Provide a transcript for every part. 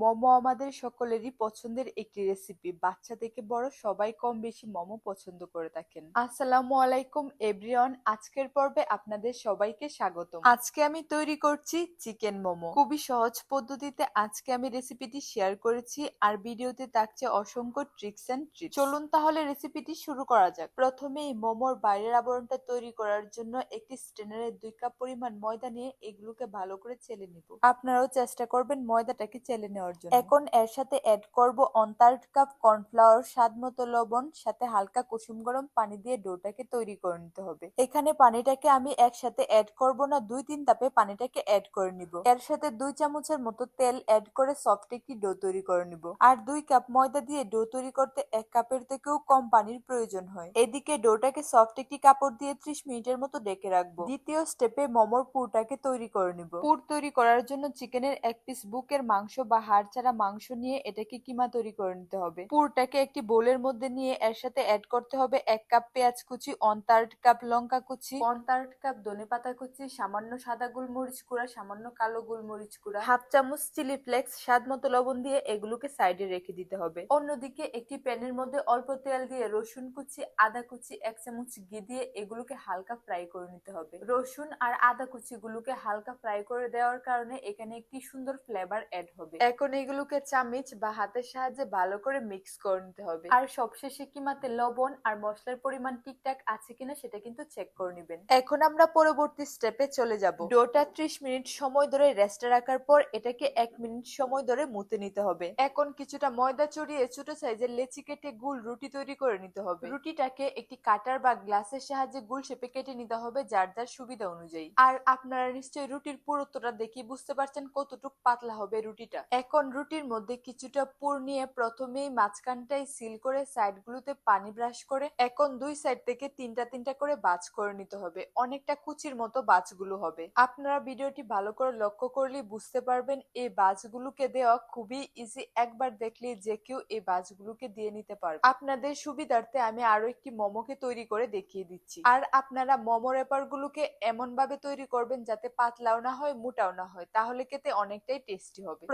মোমো আমাদের সকলেরই পছন্দের একটি রেসিপি বাচ্চা থেকে বড় সবাই কম বেশি মোমো পছন্দ করে থাকেন। আসসালামু আলাইকুম এভরিওয়ান, আজকের পর্বে আপনাদের সবাইকে স্বাগত আজকে আমি তৈরি করছি চিকেন মোমো। খুবই সহজ পদ্ধতিতে আজকে আমি রেসিপিটি শেয়ার করেছি আর ভিডিওতে থাকছে অসংখ্য ট্রিক্স এন্ড ট্রিক্স চলুন তাহলে রেসিপিটি শুরু করা যাক। প্রথমেই মোমোর বাইরের আবরণটা তৈরি করার জন্য একটি স্ট্রেনারে দুই কাপ পরিমাণ ময়দা নিয়ে এগুলোকে ভালো করে চেলে নিব। আপনারাও চেষ্টা করবেন ময়দাটাকে চেলে নেওয়ার এখন এর সাথে অ্যাড করব ওয়ান কাপ কর্নফ্লাওয়ার স্বাদ মতো লবণ, সাথে হালকা কুসুম গরম পানি দিয়ে ডোটাকে তৈরি করে নিতে হবে। এখানে পানিটাকে আমি একসাথে অ্যাড করব না, দুই তিন তাপে পানিটাকে অ্যাড করে নিব। এর সাথে দুই চামচের মতো তেল অ্যাড করে সফট একটি ডো তৈরি করে নিব। আর দুই কাপ ময়দা দিয়ে ডো তৈরি করতে এক কাপের থেকেও কম পানির প্রয়োজন হয়। এদিকে ডোটাকে সফট একটি কাপড় দিয়ে ত্রিশ মিনিটের মতো ডেকে রাখব। দ্বিতীয় স্টেপে মোমোর পুরটাকে তৈরি করে নিব। পুর তৈরি করার জন্য চিকেনের এক পিস বুকের মাংস বা হাড় ছাড়া মাংস নিয়ে এটাকে কিমা তৈরি করে নিতে হবে। পুরটাকে একটি বোলের মধ্যে নিয়ে এর সাথে অ্যাড করতে হবে এক কাপ পেঁয়াজ কুচি ওয়ান থার্ড কাপ লঙ্কা কুচি ওয়ান থার্ড কাপ ধনে পাতা কুচি সামান্য সাদা গোলমরিচ গুঁড়া সামান্য কালো গোলমরিচ গুঁড়া হাফ চামচ চিলি ফ্লেক্স স্বাদ মতো লবণ দিয়ে এগুলোকে সাইডে রেখে দিতে হবে। অন্যদিকে একটি প্যানের মধ্যে অল্প তেল দিয়ে রসুন কুচি আদা কুচি এক চামচ ঘি দিয়ে এগুলোকে হালকা ফ্রাই করে নিতে হবে। রসুন আর আদা কুচি গুলোকে হালকা ফ্রাই করে দেওয়ার কারণে এখানে একটি সুন্দর ফ্লেভার অ্যাড হবে। এখন এগুলোকে চামিচ বা হাতের সাহায্যে ভালো করে মিক্স করে নিতে হবে। আর সবশেষে কিমাতে লবণ আর মশলার পরিমাণ ঠিকঠাক আছে কিনা সেটা কিন্তু চেক করে নেবেন। এখন আমরা পরবর্তী স্টেপে চলে যাব। ডোটা ত্রিশ মিনিট সময় ধরে রেস্টে রাখার পর এটাকে এক মিনিট সময় ধরে মুতে নিতে হবে। এখন কিছুটা ময়দা চড়িয়ে ছোট সাইজের লেচি কেটে গুল রুটি তৈরি করে নিতে হবে। রুটিটাকে একটি কাটার বা গ্লাসের সাহায্যে গুল শেপে কেটে নিতে হবে যার যার সুবিধা অনুযায়ী। আর আপনারা নিশ্চয়ই রুটির পুরুত্বটা দেখে বুঝতে পারছেন কতটুক পাতলা হবে রুটিটা। এখন রুটির মধ্যে কিছুটা পুর নিয়ে প্রথমেই মাঝখানটাই সিল করে সাইডগুলোতে পানি ব্রাশ করে এখন দুই সাইড থেকে তিনটা তিনটা করে বাজ করে নিতে হবে। অনেকটা কুচির মতো বাজগুলো হবে। আপনারা ভিডিওটি ভালো করে লক্ষ্য করলে বুঝতে পারবেন এই বাজগুলোকে দেওয়া খুবই ইজি একবার দেখলে যে কেউ এই বাজগুলোকে দিয়ে নিতে পারবে। আপনাদের সুবিধার্থে আমি আরও একটি মোমোকে তৈরি করে দেখিয়ে দিচ্ছি। আর আপনারা মোমো রেপার গুলোকে এমন ভাবে তৈরি করবেন যাতে পাতলাও না হয়, মোটাও না হয়। তাহলে খেতে অনেকটাই টেস্টি হবে।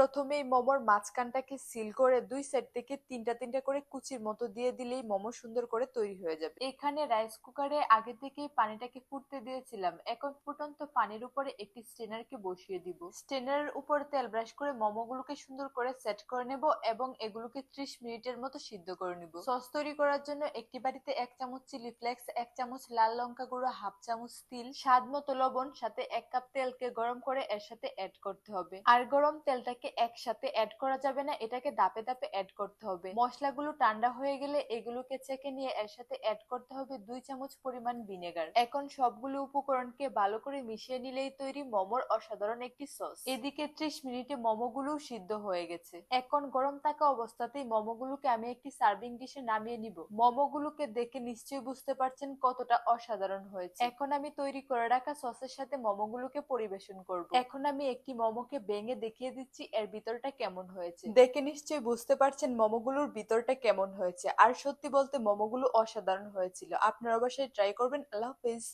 প্রথমেই মোমোর মাঝখানটাকে সিল করে দুই সাইড থেকে তিনটা তিনটা করে কুচির মতো দিয়ে দিলেই মোমো সুন্দর করে তৈরি হয়ে যাবে। এখানে রাইস কুকারে আগে থেকেই পানিটাকে ফুটতে দিয়েছিলাম। এখন ফুটন্ত পানির উপরে একটি স্টেনারকে বসিয়ে দিব। স্টেনারের উপর তেল ব্রাশ করে মোমোগুলোকে সুন্দর করে সেট করে নেব এবং এগুলোকে ত্রিশ মিনিটের মতো সিদ্ধ করে নিব। সস তৈরি করার জন্য একটি বাড়িতে এক চামচ চিলি ফ্লেক্স এক চামচ লাল লঙ্কা গুঁড়ো, হাফ চামচ তিল, স্বাদ মতো লবণ, সাথে এক কাপ তেলকে গরম করে এর সাথে অ্যাড করতে হবে। আর গরম তেলটাকে একসাথে অ্যাড করা যাবে না, এটাকে দাপে দাপে অ্যাড করতে হবে। মশলাগুলো ঠান্ডা হয়ে গেলে এগুলোকে চেকে নিয়ে এর সাথে অ্যাড করতে হবে দুই চামচ পরিমাণ ভিনেগার এখন সবগুলো উপকরণকে ভালো করে মিশিয়ে নিলেই তৈরি মোমোর অসাধারণ একটি সস এদিকে ত্রিশ মিনিটে মোমোগুলো সিদ্ধ হয়ে গেছে। এখন গরম থাকা অবস্থাতেই মোমোগুলোকে আমি একটি সার্ভিং ডিশে নামিয়ে নিব। মোমোগুলোকে দেখে নিশ্চয়ই বুঝতে পারছেন কতটা অসাধারণ হয়েছে। এখন আমি তৈরি করে রাখা সসের সাথে মোমোগুলোকে পরিবেশন করব। এখন আমি একটি মোমোকে ভেঙে দেখিয়ে দিচ্ছি, এর ভিতরটা কেমন হয়েছে? দেখে নিশ্চয়ই বুঝতে পারছেন মোমোগুলোর ভিতরটা কেমন হয়েছে। আর সত্যি বলতে মোমোগুলো অসাধারণ হয়েছিল। আপনারা অবশ্যই ট্রাই করবেন। আল্লাহ হাফিজ।